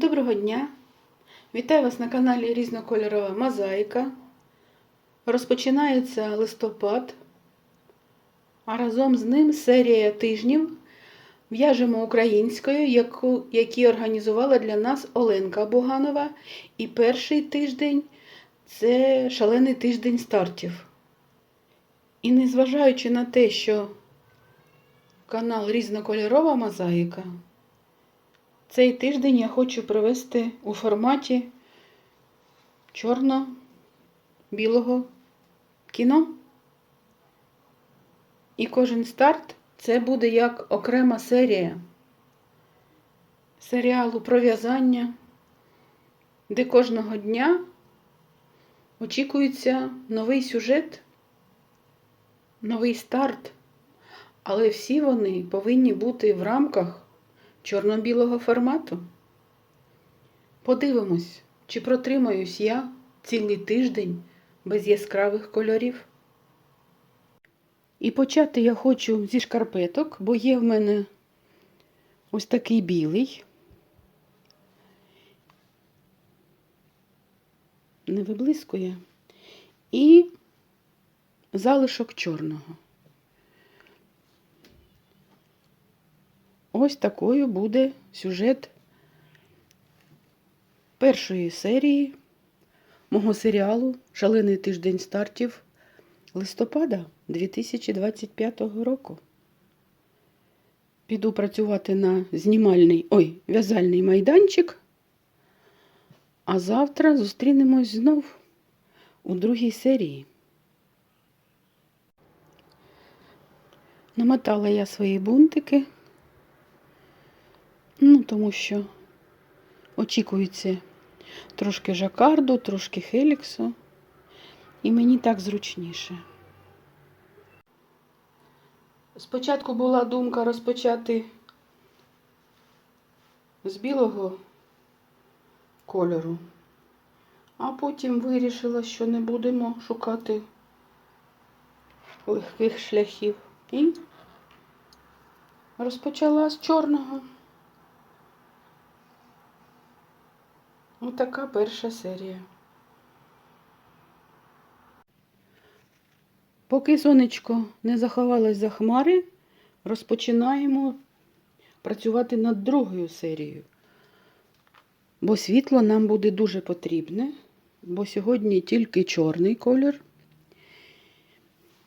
Доброго дня! Вітаю вас на каналі Різнокольорова Мозаїка. Розпочинається листопад, а разом з ним серія тижнів в'яжемо українською, яку, які організувала для нас Оленка Буганова. І перший тиждень це шалений тиждень стартів. І незважаючи на те, що канал Різнокольорова Мозаїка. Цей тиждень я хочу провести у форматі чорно-білого кіно. І кожен старт це буде як окрема серія серіалу про в'язання, де кожного дня очікується новий сюжет, новий старт, але всі вони повинні бути в рамках чорно-білого формату. Подивимось, чи протримаюсь я цілий тиждень без яскравих кольорів. І почати я хочу зі шкарпеток, бо є в мене ось такий білий. Не виблискує. І залишок чорного. Ось такою буде сюжет першої серії мого серіалу Шалений тиждень стартів листопада 2025 року. Піду працювати на знімальний, ой, в'язальний майданчик, а завтра зустрінемось знов у другій серії. Намотала я свої бунтики. Тому що очікується трошки жакарду, трошки хеліксу. І мені так зручніше. Спочатку була думка розпочати з білого кольору, а потім вирішила, що не будемо шукати легких шляхів. І розпочала з чорного. Отака перша серія. Поки сонечко не заховалось за хмари, розпочинаємо працювати над другою серією. Бо світло нам буде дуже потрібне, бо сьогодні тільки чорний колір.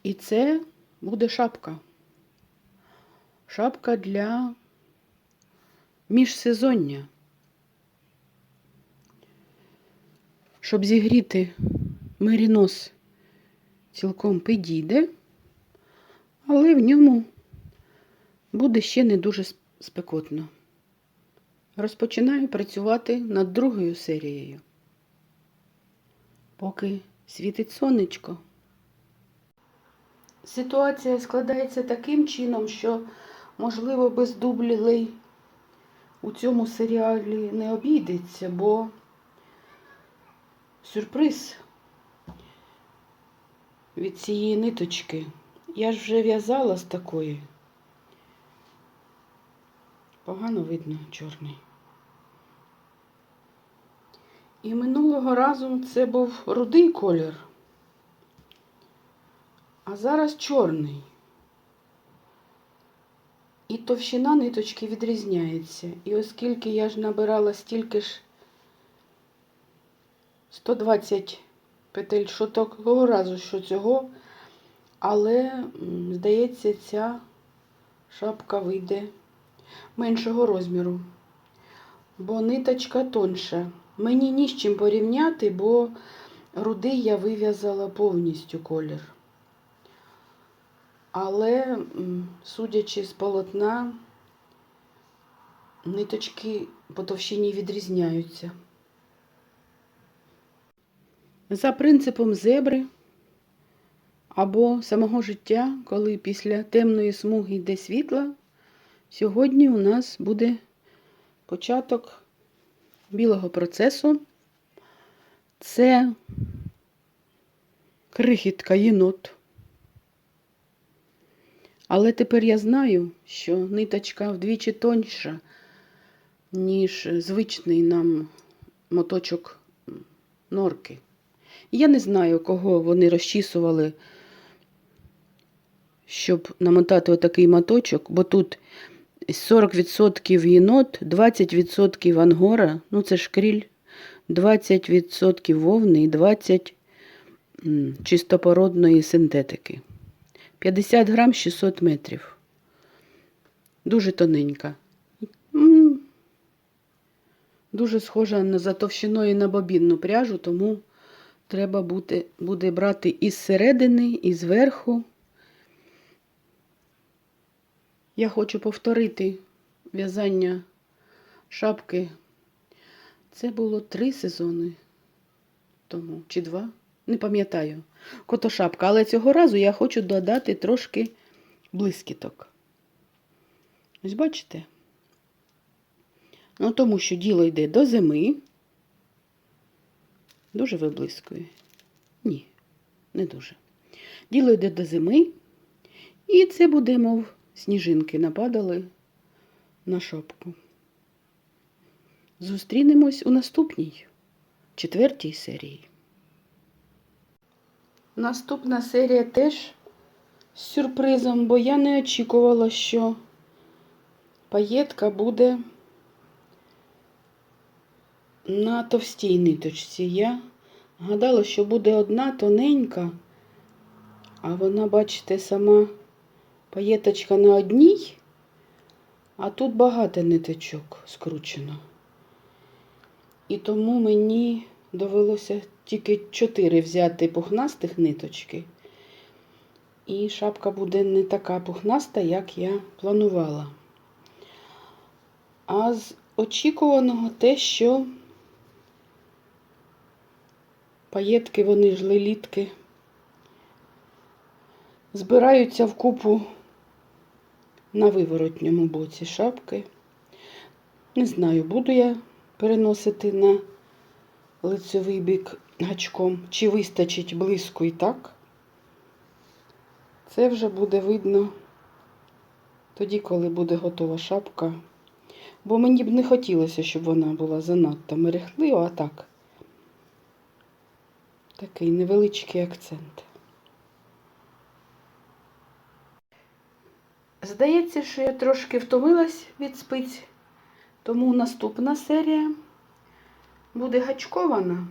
І це буде шапка. Шапка для міжсезоння. Щоб зігріти мерінос цілком підійде, але в ньому буде ще не дуже спекотно. Розпочинаю працювати над другою серією. Поки світить сонечко. Ситуація складається таким чином, що, можливо, без дублілей у цьому серіалі не обійдеться, бо сюрприз від цієї ниточки. Я ж вже в'язала з такої. Погано видно чорний. І минулого разу це був рудий колір, а зараз чорний. І товщина ниточки відрізняється. І оскільки я ж набирала стільки ж 120 петель, що того разу, що цього, але, здається, ця шапка вийде меншого розміру, бо ниточка тонша. Мені ні з чим порівняти, бо рудий я вив'язала повністю колір. Але, судячи з полотна, ниточки по товщині відрізняються. За принципом зебри або самого життя, коли після темної смуги йде світла, сьогодні у нас буде початок білого процесу. Це крихітка єнот. Але тепер я знаю, що ниточка вдвічі тоньша ніж звичний нам моточок норки. Я не знаю, кого вони розчісували, щоб намотати отакий моточок, бо тут 40% єнот, 20% ангора, ну це ж кріль, 20% вовни і 20% чистопородної синтетики. 50 грам 600 метрів. Дуже тоненька. Дуже схожа на за товщиною на бобінну пряжу, тому треба буде, буде брати із середини, і зверху. Я хочу повторити в'язання шапки. Це було три сезони тому, чи два, не пам'ятаю. Котошапка. Але цього разу я хочу додати трошки блискіток. Ось бачите? Ну, тому що діло йде до зими. Дуже виблискує. Ні, не дуже. Діло йде до зими. І це буде, мов, сніжинки нападали на шапку. Зустрінемось у наступній, четвертій серії. Наступна серія теж з сюрпризом, бо я не очікувала, що паєтка буде на товстій ниточці. Я гадала, що буде одна тоненька, а вона, бачите, сама паєточка на одній, а тут багато ниточок скручено. І тому мені довелося тільки чотири взяти пухнастих ниточки. І шапка буде не така пухнаста, як я планувала. А з очікуваного те, що паєтки, вони ж лелітки, збираються в купу на виворотньому боці шапки. Не знаю, буду я переносити на лицевий бік гачком, чи вистачить близько і так. Це вже буде видно тоді, коли буде готова шапка. Бо мені б не хотілося, щоб вона була занадто мерехлива, а так. Такий невеличкий акцент. Здається, що я трошки втомилась від спиць, тому наступна серія буде гачкована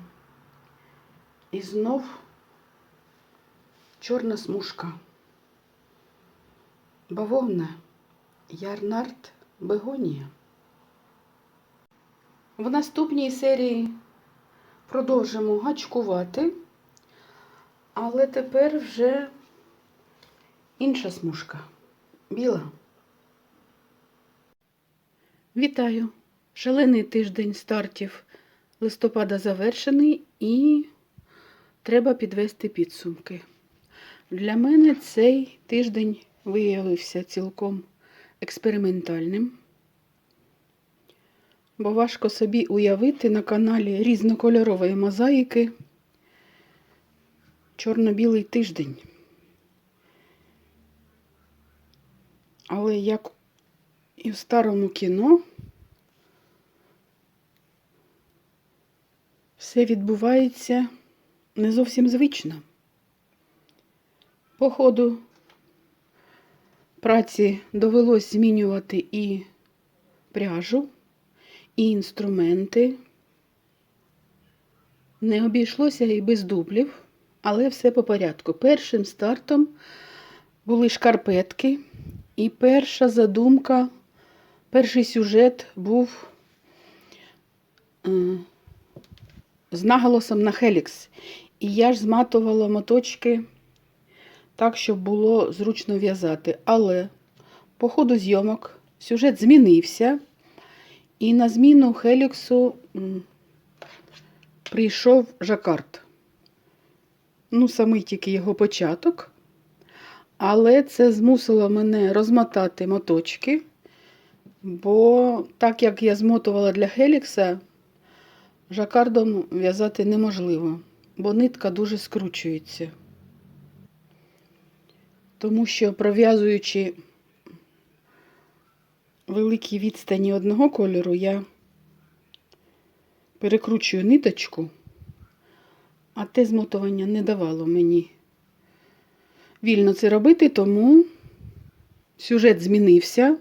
і знов чорна смужка. Бавовна Ярнард Бегонія. В наступній серії продовжимо гачкувати, але тепер вже інша смужка. Біла. Вітаю! Шалений тиждень стартів листопада завершений і треба підвести підсумки. Для мене цей тиждень виявився цілком експериментальним, бо важко собі уявити на каналі різнокольорової мозаїки чорно-білий тиждень. Але як і в старому кіно, все відбувається не зовсім звично. По ходу праці довелось змінювати і пряжу, і інструменти. Не обійшлося і без дублів, але все по порядку. Першим стартом були шкарпетки, і перша задумка, перший сюжет був е, з наголосом на Хелікс. І я ж зматувала моточки так, щоб було зручно в'язати. Але по ходу зйомок сюжет змінився, і на зміну Хеліксу прийшов жакард. Ну, самий тільки його початок. Але це змусило мене розмотати моточки, бо так як я змотувала для Хелікса, жакардом в'язати неможливо, бо нитка дуже скручується. Тому що пров'язуючи великі відстані одного кольору, я перекручую ниточку, а те змотування не давало мені вільно це робити, тому сюжет змінився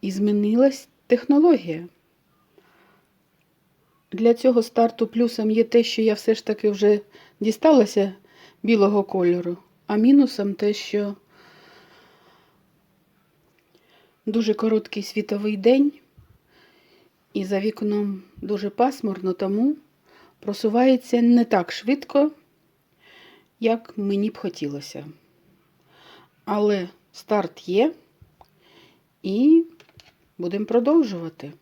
і змінилась технологія. Для цього старту плюсом є те, що я все ж таки вже дісталася білого кольору, а мінусом те, що дуже короткий світовий день, і за вікном дуже пасмурно, тому просувається не так швидко, як мені б хотілося. Але старт є, і будемо продовжувати.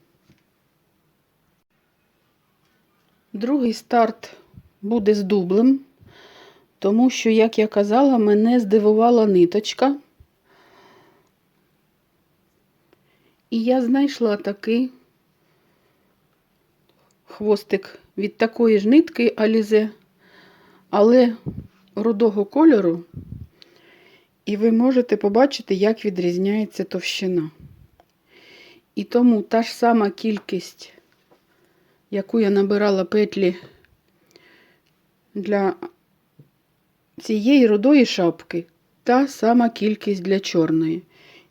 Другий старт буде з дублем, тому що, як я казала, мене здивувала ниточка. І я знайшла такий хвостик від такої ж нитки Алізе, але рудого кольору. І ви можете побачити, як відрізняється товщина. І тому та ж сама кількість, яку я набирала петлі для цієї рудої шапки, та сама кількість для чорної.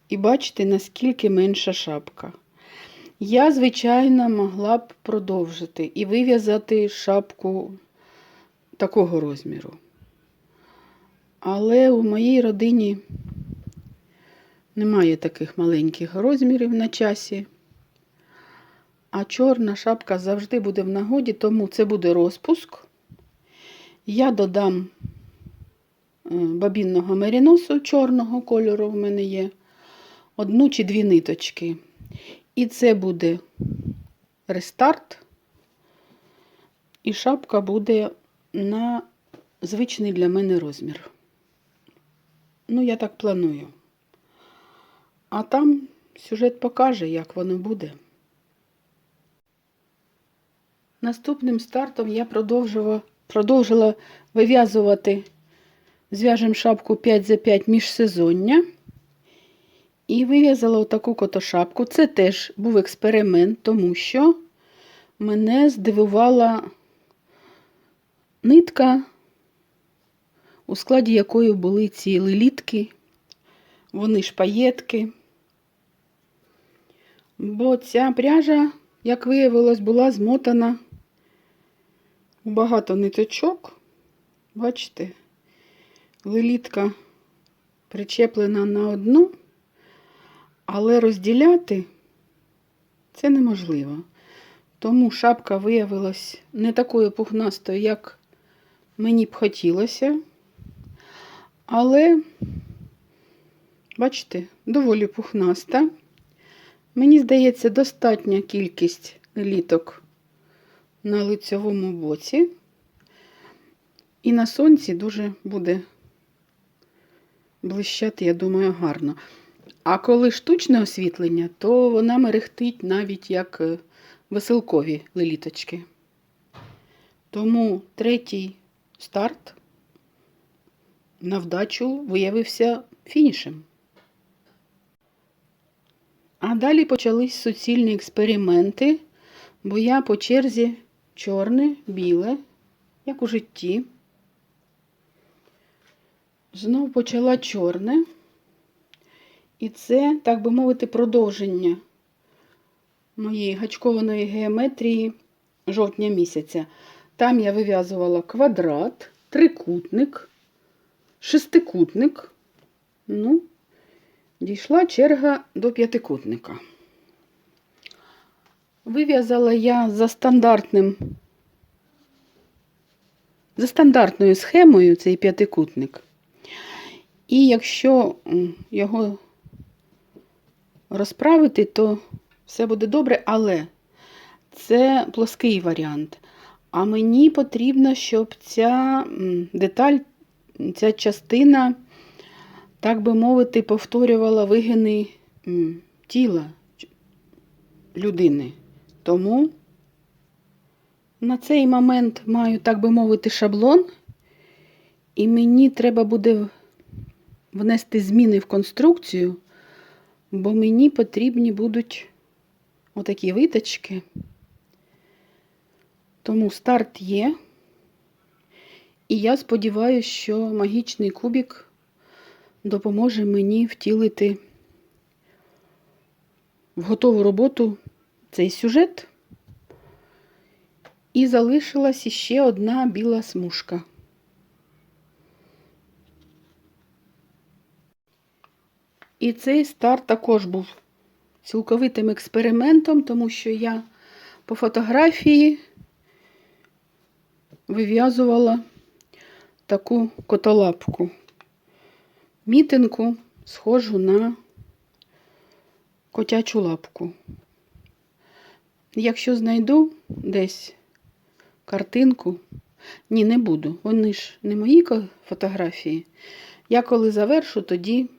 І бачите, наскільки менша шапка. Я, звичайно, могла б продовжити і вив'язати шапку такого розміру. Але у моїй родині немає таких маленьких розмірів на часі. А чорна шапка завжди буде в нагоді, тому це буде розпуск. Я додам е, бабінного меріносу чорного кольору в мене є. Одну чи дві ниточки. І це буде рестарт. І шапка буде на звичний для мене розмір. Ну, я так планую. А там сюжет покаже, як воно буде. Наступним стартом я продовжила, вив'язувати зв'яжем шапку 5 за 5 міжсезоння. І вив'язала отаку котошапку. Це теж був експеримент, тому що мене здивувала нитка, у складі якої були ці лилітки, вони шпаєтки. Бо ця пряжа, як виявилось, була змотана у багато ниточок. Бачите, лилітка причеплена на одну. Але розділяти це неможливо. Тому шапка виявилась не такою пухнастою, як мені б хотілося. Але, бачите, доволі пухнаста. Мені здається, достатня кількість літок на лицьовому боці. І на сонці дуже буде блищати, я думаю, гарно. А коли штучне освітлення, то вона мерехтить навіть як е, веселкові леліточки. Тому третій старт на вдачу виявився фінішем. А далі почались суцільні експерименти, бо я по черзі чорне, біле, як у житті. Знов почала чорне. І це, так би мовити, продовження моєї гачкованої геометрії жовтня місяця. Там я вив'язувала квадрат, трикутник, шестикутник. Ну, дійшла черга до п'ятикутника. Вив'язала я за стандартним, за стандартною схемою цей п'ятикутник. І якщо його розправити, то все буде добре, але це плоский варіант. А мені потрібно, щоб ця деталь, ця частина, так би мовити, повторювала вигини тіла людини. Тому на цей момент маю, так би мовити, шаблон, і мені треба буде внести зміни в конструкцію бо мені потрібні будуть отакі виточки. Тому старт є. І я сподіваюся, що магічний кубик допоможе мені втілити в готову роботу цей сюжет. І залишилась іще одна біла смужка. І цей старт також був цілковитим експериментом, тому що я по фотографії вив'язувала таку котолапку. Мітинку схожу на котячу лапку. Якщо знайду десь картинку, ні, не буду. Вони ж не мої фотографії. Я коли завершу, тоді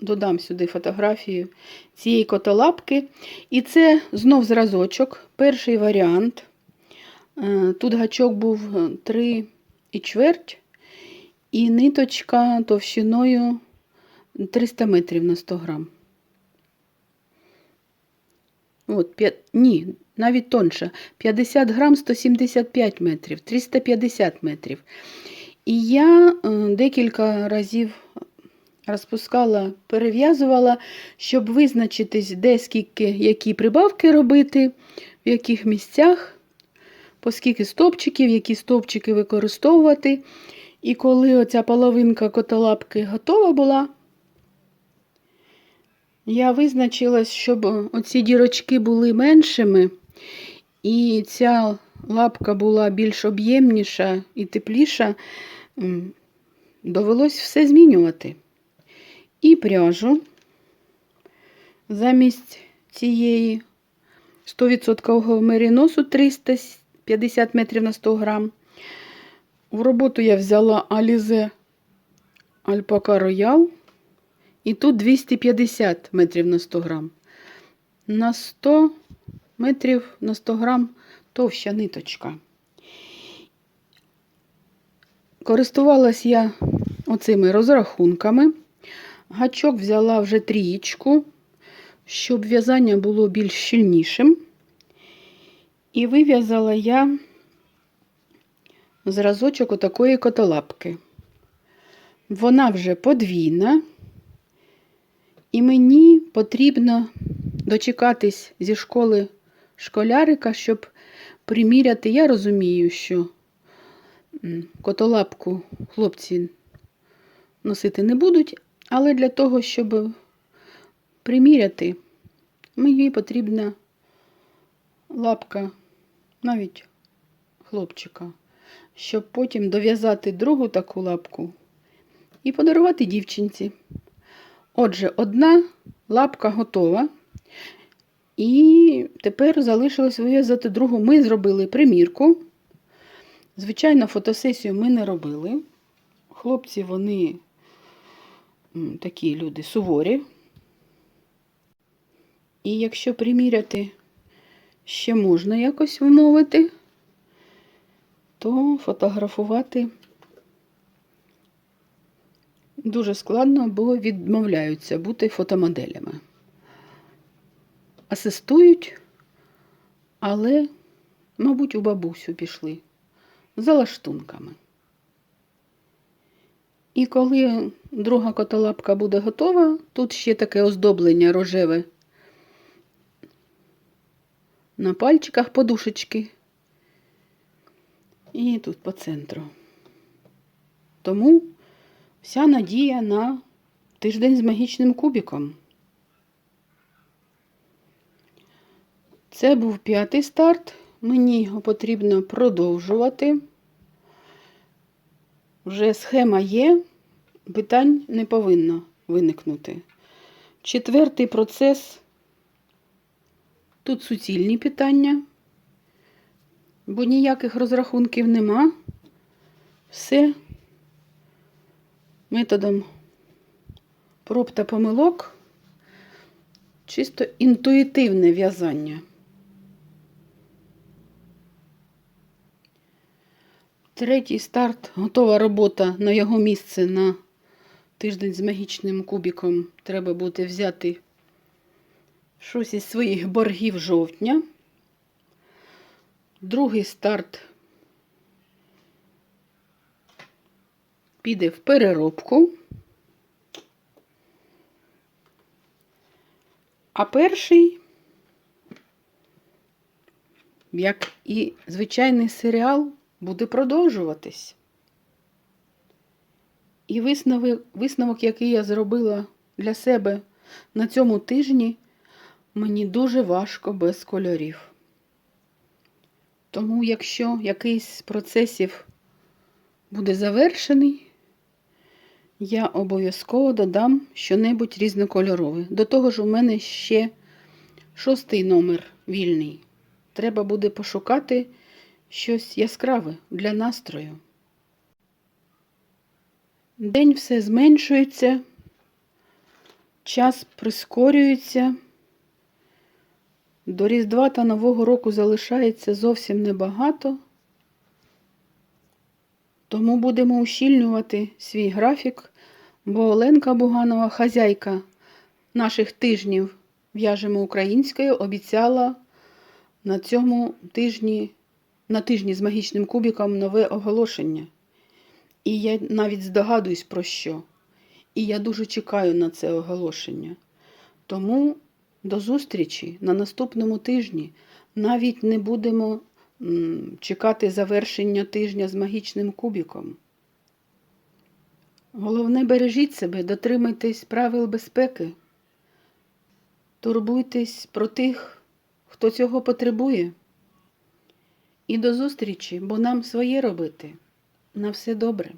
додам сюди фотографію цієї котолапки. І це знов зразочок, перший варіант. Е, Тут гачок був 3 і чверть, і ниточка товщиною 300 метрів на 100 грам. От, п'я- ні, навіть тонше. 50 грам 175 метрів, 350 метрів. І я е, декілька разів розпускала, перев'язувала, щоб визначитись, де скільки, які прибавки робити, в яких місцях, по скільки стовпчиків, які стовпчики використовувати. І коли оця половинка котолапки готова була, я визначилась, щоб оці дірочки були меншими, і ця лапка була більш об'ємніша і тепліша, довелось все змінювати. І пряжу замість цієї 100% меріносу 350 метрів на 100 грам. В роботу я взяла Alize Alpaca Royal. І тут 250 метрів на 100 грам. На 100 метрів на 100 грам товща ниточка. Користувалась я оцими розрахунками. Гачок взяла вже трієчку, щоб в'язання було більш щільнішим. І вив'язала я зразочок отакої котолапки. Вона вже подвійна. І мені потрібно дочекатись зі школи школярика, щоб приміряти. Я розумію, що котолапку хлопці носити не будуть, але для того, щоб приміряти, мені потрібна лапка навіть хлопчика, щоб потім дов'язати другу таку лапку і подарувати дівчинці. Отже, одна лапка готова. І тепер залишилось вив'язати другу. Ми зробили примірку. Звичайно, фотосесію ми не робили. Хлопці, вони такі люди суворі. І якщо приміряти ще можна якось вмовити, то фотографувати дуже складно, бо відмовляються бути фотомоделями. Асистують, але, мабуть, у бабусю пішли за лаштунками. І коли друга котолапка буде готова, тут ще таке оздоблення рожеве на пальчиках подушечки. І тут по центру. Тому Вся надія на тиждень з магічним кубіком. Це був п'ятий старт. Мені його потрібно продовжувати. Вже схема є, питань не повинно виникнути. Четвертий процес. Тут суцільні питання, бо ніяких розрахунків нема. Все методом проб та помилок, чисто інтуїтивне в'язання. Третій старт, готова робота на його місце на тиждень з магічним кубіком. Треба буде взяти щось із своїх боргів жовтня. Другий старт піде в переробку. А перший, як і звичайний серіал, буде продовжуватись. І висновок, який я зробила для себе на цьому тижні, мені дуже важко без кольорів. Тому, якщо якийсь з процесів буде завершений, я обов'язково додам щонебудь різнокольорове. До того ж, у мене ще шостий номер вільний. Треба буде пошукати щось яскраве для настрою. День все зменшується, час прискорюється. До Різдва та Нового року залишається зовсім небагато, тому будемо ущільнювати свій графік, бо Оленка Буганова, хазяйка наших тижнів в'яжемо українською, обіцяла на цьому тижні, на тижні з магічним кубіком нове оголошення. І я навіть здогадуюсь про що. І я дуже чекаю на це оголошення. Тому до зустрічі на наступному тижні. Навіть не будемо чекати завершення тижня з магічним кубіком. Головне, бережіть себе, дотримуйтесь правил безпеки. Турбуйтесь про тих, хто цього потребує. І до зустрічі, бо нам своє робити. На все добре.